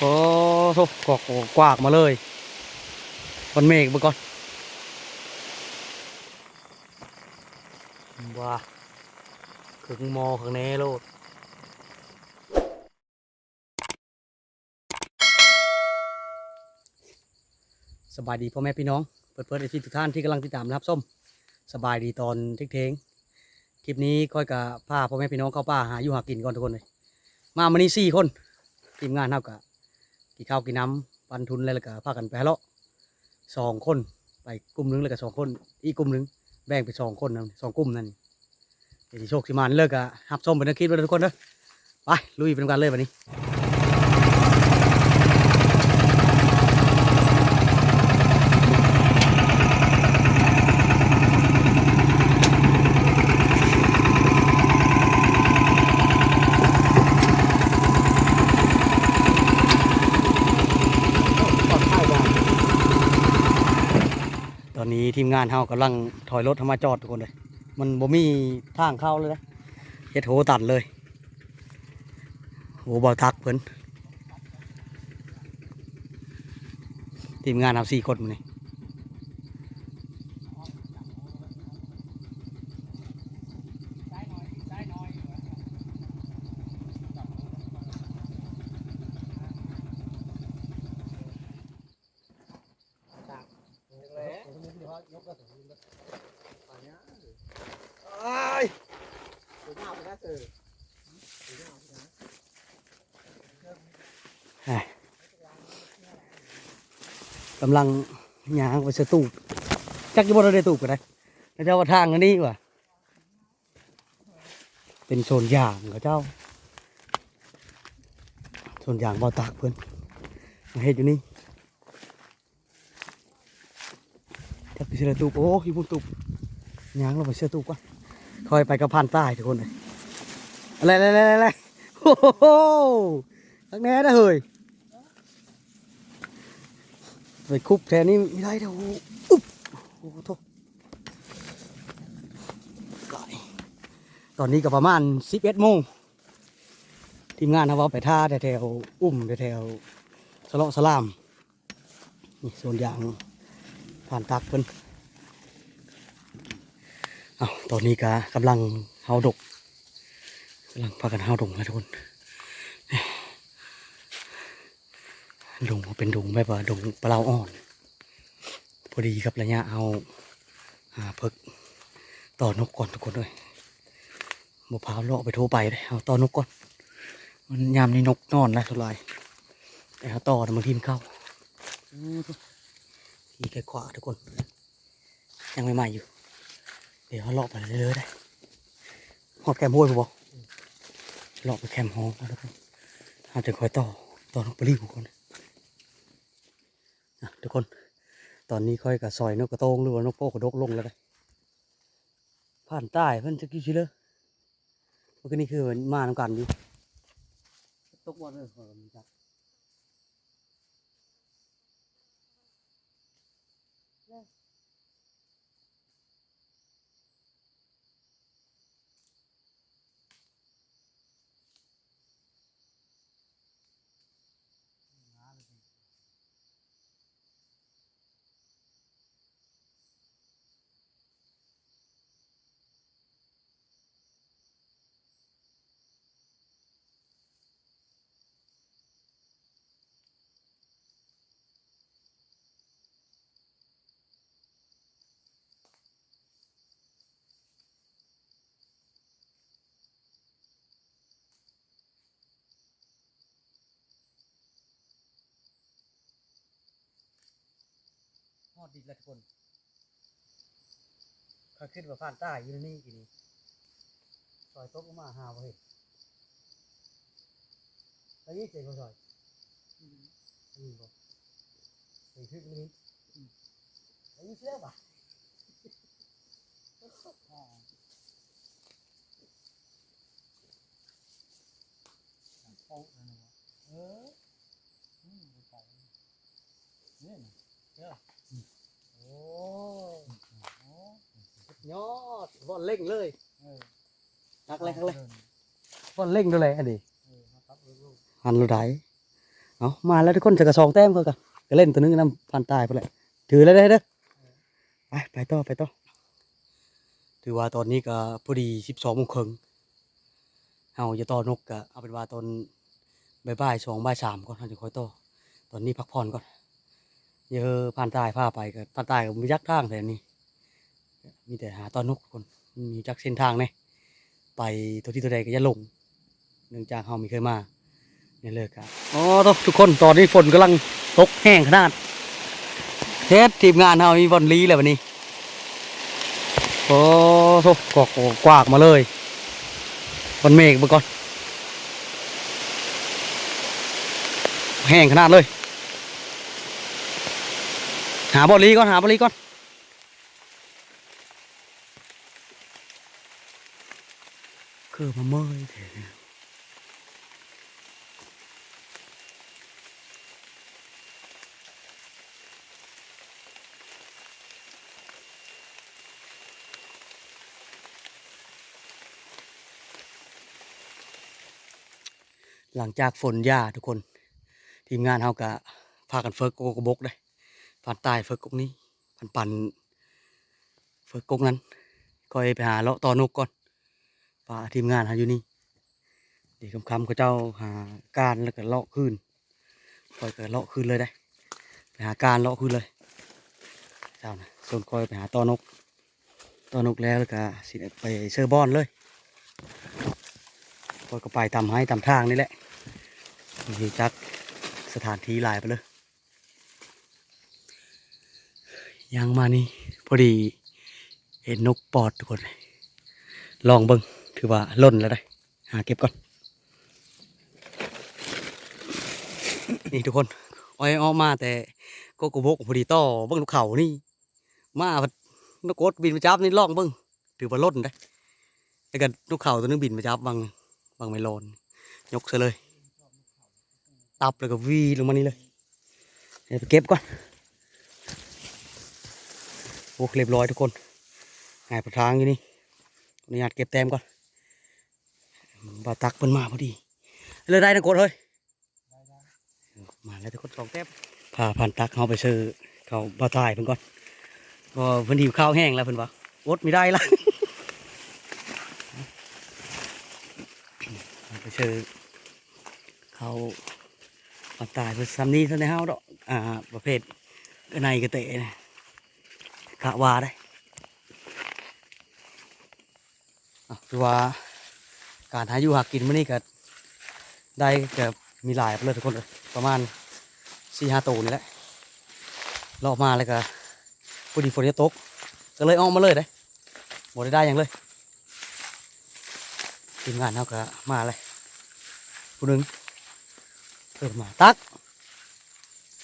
โอ้โหกอกกวากมาเลยคนเมฆมาก่อนว้าขึงมอข้างในโลดสบายดีพ่อแม่พี่น้อง เปิดเผยในที่ทุกท่านที่กำลังติดตามนะครับส้มสบายดีตอนเท่งๆคลิปนี้ค่อยกับพาพ่อแม่พี่น้องเข้าป่าหาอยู่หากินก่อนทุกคนเลยมามานี่สี่คนทีมงานเท่ากับ กินข้าวกินน้ำปันทุนแล้วก็พากันไปฮะเลาะสองคนไปกลุ่มหนึงแล้วก็สองคน อีกกลุ่มหนึงแบ่งไปสองคนนะสองกลุ่มนั่นเดี๋ยวโชคสิมานเลิกอะฮับส้มเป็นนักคิดไปทุกคนเด้อไปลุยเป็นการเลยวันนี้ ทีมงานเฮากำลังถอยรถเข้ามาจอดทุกคนเลย มันบ่มีทางเข้าเลยนะเฮ็ดโหตัดเลยโหบ่ทักเพิ่นทีมงานเอาสี่คนมานี่ กำลังย่างไปเสตูปจักจะบ่ได้ตูปก็ได้แล้วเจ้าว่าทางอันนี้ว่ะเป็นโซนยางเขาเจ้าโซนยางบ่อตากเพิ่อนมาเฮ็ดอยู่นี่จักไป เสือตูปโอ้ยพุ่ตูปยางลงไปเสือตูปก่อนคอยไปกับพันใต้ทุกคนเลยอะไรอะไรอะไรอะไรโอ้โหทักแน่ได้เฮ้ยไปคุบแทนนี่ไม่ได้เดี๋ยวอุ๊บโอ้โหโทษไหลตอนนี้ก็ประมาณสิบเอ็ดโมงทีมงานเขาเอาไปท่าแถวๆอุ้มแถวๆสลอสลามนี่ส่วนยางผ่านตักเพิ่น เอาตอนนี้ก็กำลังเฮาดกกำลังพากันเฮาดงนะทุกคนดงเป็นดงแบบว่าดงปลาอ่อน พอดีกับระยะเอาหาเพิกต่อนกก่อนทุกคนเลยมะพาวเลาะไปโทรไปเลยเอาต่อนกก่อน มันยามนี้นกนอนแล้วทุลายแต่เอาต่อนมันทิมเข้าอื้อทีแค่ขวาทุกคน ยังไม่ใหม่อยู่ เดี๋ยวเขาเลาะไปเรื่อยๆได้หอดแคมห้วยผมบอกเลาะไปแคมห้องแล้วกคนเอาจะคอยต่อต่อนกปลีทุกคนอะทุกคน ตอนนี้ค่อยกับซอยนกกระโตงหรือว่านกโป้กระดกลงแล้วเลยผ่านใต้เพิ่นจะกี่ชิเลยเมื่อกี้นี่คือมันมาทำกันอยู่ตกบอลเลยเออมีจับ อดดินแล้วทุกคนข้าขึ้นมาผ่านใต้อยู่ในนี่กี่นี้ซอยตกลงมาหาบ่เห็นแล้วยี่เจ๋งกว่าซอยอันนี้บ่เจ๋งขึ้นนี้แล้วยี่เสียป่ะโป๊ะเลยนะวะเอออืมไปเนี่ยนะเจ้าโอ้โอ้ ยอดบอลเล่งเลยนักเลยนักเลยบอลเล่งด้วยเลยอันนี้เออมาครับลูกหันรูไดเอามาแล้วทุกคนจะกระซองแต้มเขากันก็เล่นตัวนึงน้ำพันตายไปเลยถือแล้วได้เด้อไปไปต่อไปต่อถือว่าตอนนี้ก็พอดีสิบสองโมงครึ่งเอาจะต่อนกก็เอาเป็นว่าตอนบ่ายสองบ่ายสามก่อนเราจะคอยต่อตอนนี้พักผ่อนก่อน เยอะพันใตายพาไปก็พันใตายก็มียักทางแต่นี้มีแต่หาตอนนกทุกคนมีจักเส้นทางเนี่ยไปตัวที่ตัวใดก็อย่าหลง เนื่องจากเราม่เคยมาเนี่ยเลิกครับอ๋อทุกคนตอนนี้ฝนกำลังตกแห้งขนาดเทสทีมงานเรามีบอลลีเลยวันนี้ โอ้โหกอกกวากมาเลยบอลเมฆมาก่อน แห้งขนาดเลยาบอลีก่อนหาบอลีก่อนคือมาเมื่อยเถอะหลังจากฝนหญ้าทุกคน ทีมงานเขาก็พากันเฟิร์กโกกบกได้ ผ่านตายเฟิร์กกกนี้ผ่านปันเฟิร์กกกนั้นคอยไปหาเลาะตอนกก่อนป่าทีมงานหาอยู่นี่เดี๋ยวคำๆเขาเจ้าหาการแล้วก็เลาะขึ้นคอยเก็เลาะขึ้นเลยได้ไปหาการเลาะขึ้นเลยเจ้านะส่วนคอยไปหาตอนกตอนกแล้วแล้วก็สิไปเซอร์บอนเลยก็ก็ไปตามให้ตามทางนี่แหละมีจักสถานที่หลายไปเลย ยังมานี่พอดีเห็นนกปอดทุกคน ลองเบิ้งถือว่าล่นแล้วได้หาเก็บก่อน นี่ทุกคนอ้อยออกมาแต่ก็กบกพอดีต่อเบิ้งลูกเขานี่ มาพัดนกกดบินมาจับนี่ลองเบิ้งถือว่าล่นได้แล้วก็ลูกเขาตัวนึงบินมาจับบางบางไม่ลนยกซะเลย ตับแล้วก็วีลงมานี่เลยเดี๋ยวไปเก็บก่อน โอ้เรียบร้อยทุกคนหายประทางอยู่นี่อนุญาตเก็บแต้มก่อนบาตักเพิ่นมาพอดีเลยได้นะกดเฮ้ยมาแล้วทุกคนสองแต้มพาพันตักเขาไปซื้อเขาบาตายเพิ่นก่อนก็เพิ่นหิวข้าวแห้งแล้วเพิ่นว่าอดไม่ได้ละไปเชื่อเขาปตายเพื่อซ้ำนี้เท่าในเฮาวดอกอ่าประเภทกระในกระเตะนะ กะวาได้คือว่าการหาอยู่หากินมื้อนี้ก็ได้ก็มีหลายเลยทุกคนเลยประมาณสี่ห้าตัวนี่แหละรอบมาแล้วก็พอดีฝนจะตกก็เลยออกมาเลยได้หมดได้ได้ยังเลยทีมงานเขาก็มาเลยผู้หนึ่งเพิ่มาตัก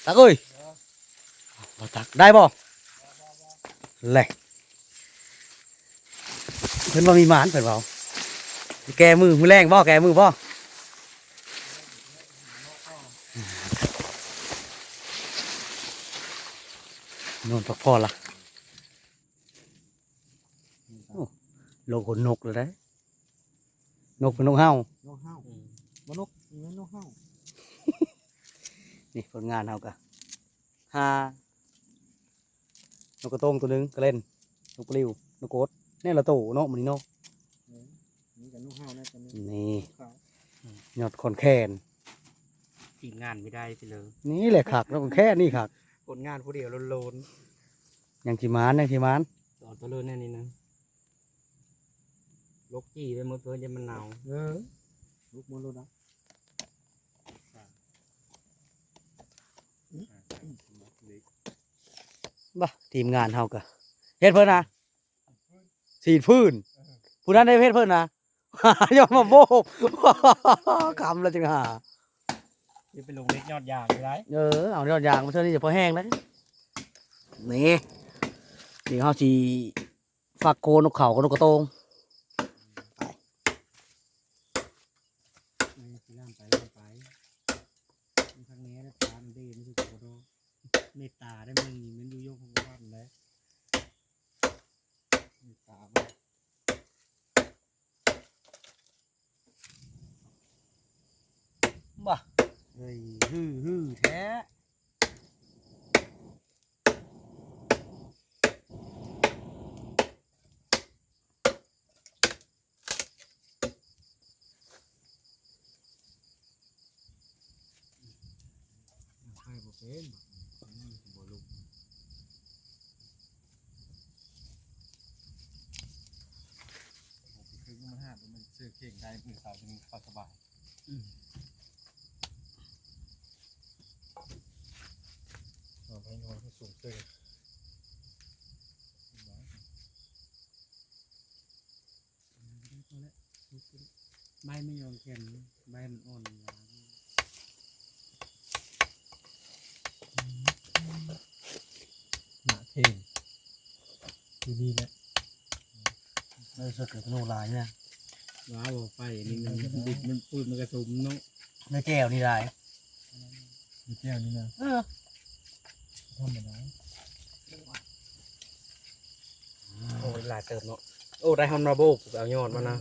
ตักเอ้ยบ่ตักได้บ่ แหละเพิ่นว่ามีหมานเพิ่นเปล่าแกมือมือแรงบ่แกมือบ่นอนพักผ่อนละโลกขนนกเลยได้นกเป็นนกเฮานกเห่าบ่นกนี่มันนกเห่านี่ผลงานเฮากะฮา นกกระโต้งตัวหนึงก็เล่นนกปลิวนกโกดแน่ละโตเนาะมันนี่เนาะนี่กับนกเห่านะตัวนี้นี่ขาวยอดคอนแคนทีมงานไม่ได้ไปเลย นี่แหละขักแล้วคอนแค่นี่ขักผลงานผู้เดียวโลนยังขีมานยังขีมานๆต่อตัวเลื่อนแน่นี่นะลกจี้ไปหมดเพื่อนจะมันหนาวเออลูกมันรู้นะ บ่ทีมงานเฮากะเฮ็ดเพิ่นนะสีดพื้นผู้นั้นได้เฮ็ดเพิ่นนะยอมมาโบกคำแล้วจังหาจะไปลงเล็กยอดยางไม่ได้เออเอายอดยางมาเท่านี้จะพอแห้งแล้วนี่นี่เขาสีฝักโคนนกเขากับนกกระโตง นี่สิล่ามไปล่ามไปมันทางนี้นะตามนดีมันคือตัวโดเมตตาได้มึงนี่มันอยู่ยกของบ้านเลยามาบ่บ่เฮ้ยฮือฮือแท้ไฟบ่เป็นบ่อืมบ่ลุก คือ มันหามันซื้อเข่งได้มือสาวจะมีความสบายเอาไปนอนให้สูงขึ้นใบไม่ยอมแข็งใบมันอ่อนหวานหนาเข่งดีๆนะไม่สดกับโนลายเนี่ย ว้าวไฟนี่มันดิบมันปืนมันกระสุมเนาะไม่แก้วนี่ได้มีแก้วนี่นะเออธรรมดาโอ้ยหลายเติมเนาะโอ้ได้ฮอนมาโบกเอายอดมานะ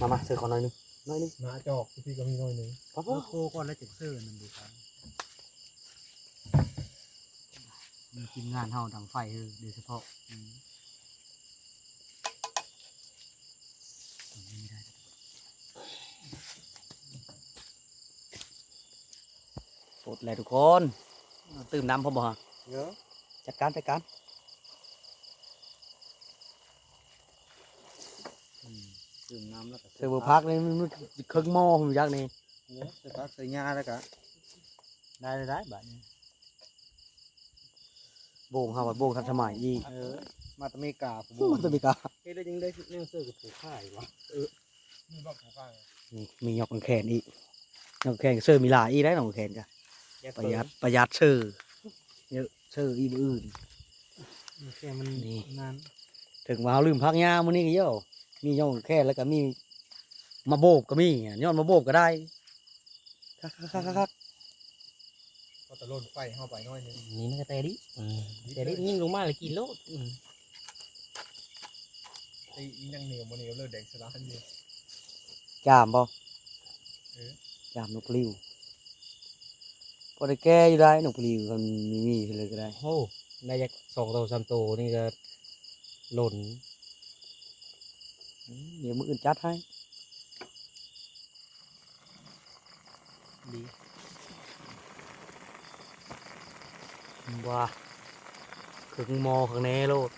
มามาซื้อขอหน่อยหนึงหน่อยหนึงหนาจอกพี่ก็มีน้อยหนึ่งพ่อโอ้โคก่อนแล้วจะเสื้อนั่นดูครับมันกินงานเฮาดังไฟเออโดยเฉพาะอืมอันนี้ไม่ได้ สดเลยทุกคนตื่มน้ำพอบ่ฮะเยอะจัดการจัดการดื่มน้ำแล้วก็เสือบุพักนี่มันมันเครื่องหม้อผมยักษ์นี่เยอะใส่ผักใส่ยาแล้วก็ได้ได้ได้บัดนี้โบ่งเฮาว่าโบ่งทันสมัยอีกเออมาตะเมกาผมมันจะมีกาเฮ้ยได้ยังได้เนี่ยเสื้อกับผูกผ้าอีกวะเออมีบอกผูกผ้านี่มีหยอกกางแขนอีกหยอกกางแขนกับเสื้อมีหลายอีกได้หยอกกางแขนจ้ะ ประหยัดประหยัดเสื้อเยอะเสื้ออีกอื่นแค่มันนี่นานถึงว่าเราลืมพักยามื้อนี้ก็เยอะมีหยอกกางแขนแล้วก็มีมาโบกก็มีย้อนมาโบกก็ได้คักคักคักคักคักก็ตะโลนไฟเข้าไปน้อยนึงนี่มันก็แต่ดิแต่ได้ยิ่งลงมาเลยกินโลดไอ้ยังเหนียวมันเหนียวเลยแดงสลานอยู่จามบ่เออจามนกปลิว พอได้แก้อยู่ได้นกปลิวมันมีมีเลยก็ได้โอ้ได้จากสองตัวสามตัวนี่ก็หล่นอืมเดี๋ยวมืออื่นจัดให้ดีว้าถึงมอข้างในโลด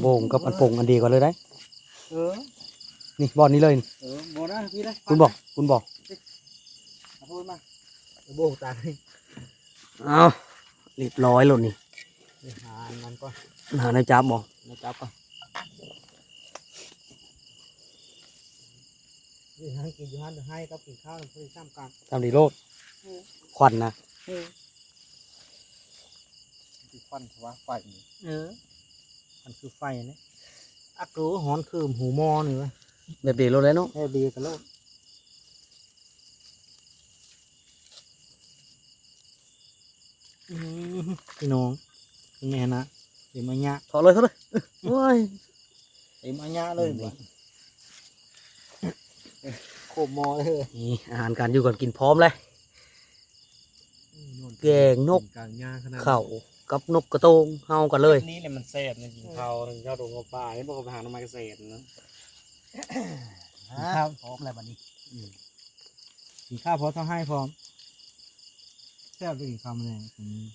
โบ่งกับอันโป่งอันเดียวกันเลยได้เออ นี่บอลนี้เลยนี่เออบ่นะพี่นะคุณบอกคุณบอกเอาพูดมาโบกตาให้เอาเรียบร้อยโลดนี่หาอันนั้นก่อนหาในจับบ่นะจับก่อนนี่ให้กินอยู่ฮันเดี๋ยวให้กับกินข้าวแล้วพอดีซ้ำกันทำดีโลดควันนะที่ฟันสว่าไฟนี่เออมันคือไฟนะอักรู้หอนคือหูมอนี่วะ แบบเดียวโลดแล้วเนาะแค่ดีกันโลดอืมพี่น้องเป็นไงนะเอ็มอัญญะถอดเลยถอดเลยโอ้ยเอ็มอัญญะเลยบ่โคบมอเลยนี่อาหารการอยู่ก่อนกินพร้อมเลยแกงนกกลางหญ้าขนาดเข่ากับนกกระโตงเฮากันเลย นี่แหละมันแซ่บนะกินข้าวข้าวดงข้าวปลานี่พวกไปหาหน้ำมันเกษตรนะ ข้าวพร้อมอะไรบัดนี้กินข้าวพร้อมต้องให้พร้อมแซ่บไปกินข้าวมันเลยอืม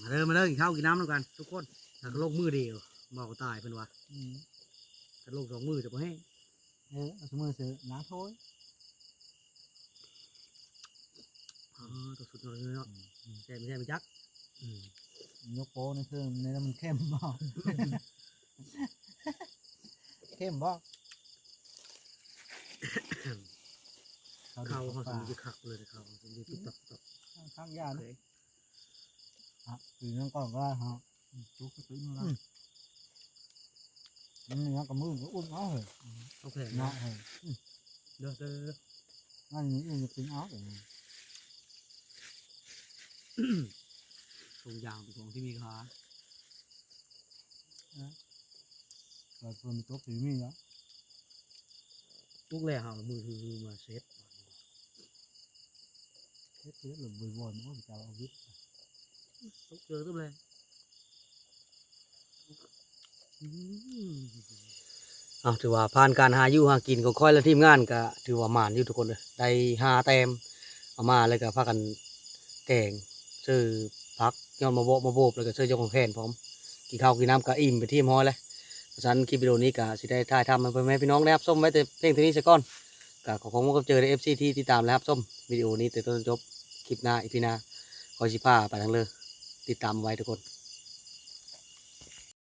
มาเริ่มมาเริ่มกินข้าวกินน้ำแล้วกัน ทุกคนถ้าโลกมือเดียวบอกตายเพิ่นว่าอืมถ้าโลกสองมือจะบ่แห้งเออเอาสมือซื้อน้ำโถยอ๋อตัวสุดยอดเลยเนาะใช่ไม่ใช่ไม่จักยกโป้ในเครื่องในนั้นมันเข้มบ่ เข้มบ่ข้าวเขาสมจะคักเลยข้าวสมจะตุ๊บตับตับข้างยาเลยอะคือนั่นก่อนก็ฮะจุกกระตุ้นแล้วมันเนื้อกับมือก็อุ่นเอาเลยเอาแผงเนาะนะเฮ้ยเด้อเด้อเด้อนั่นนี่อุ่นจะกินเอาเลยทรงยางเป็นของที่มีค่า เราเพิ่มตัวผีมีเนาะลูกแรกเอามือถือมาเซ็ตเฮ็ดเฮ็ดหรือบ่อยๆมันก็จะเอาวิทย์ต้องเจอตัวเลยเอาถือว่าผ่านการหาอยู่หากินของค่อยและทีมงานก็ถือว่าหมานอยู่ทุกคนเลยได้หาแต้มเอามาเลยก็พากันแกงซื้อพักย้อนมาโบะมาโบบแล้วก็ซื้อยกของแขนพร้อมกินข้าวกินน้ำก็อิ่มไปที่ม้อยเลย เพราะฉะนั้นคลิปวิดีโอนี้ก็สิได้ถ่ายทำมาเพื่อให้พี่น้องนะครับส้มไว้แต่เพียงเท่านี้สักก่อนก็ขอขอบคุณกับเจอในเอฟซีที่ติดตามและรับส้มวิดีโอนี้แต่ต้นจบคลิปหน้าอีพีหน้าคอยชิพาไปทั้งเลยติดตามไว้ทุกคน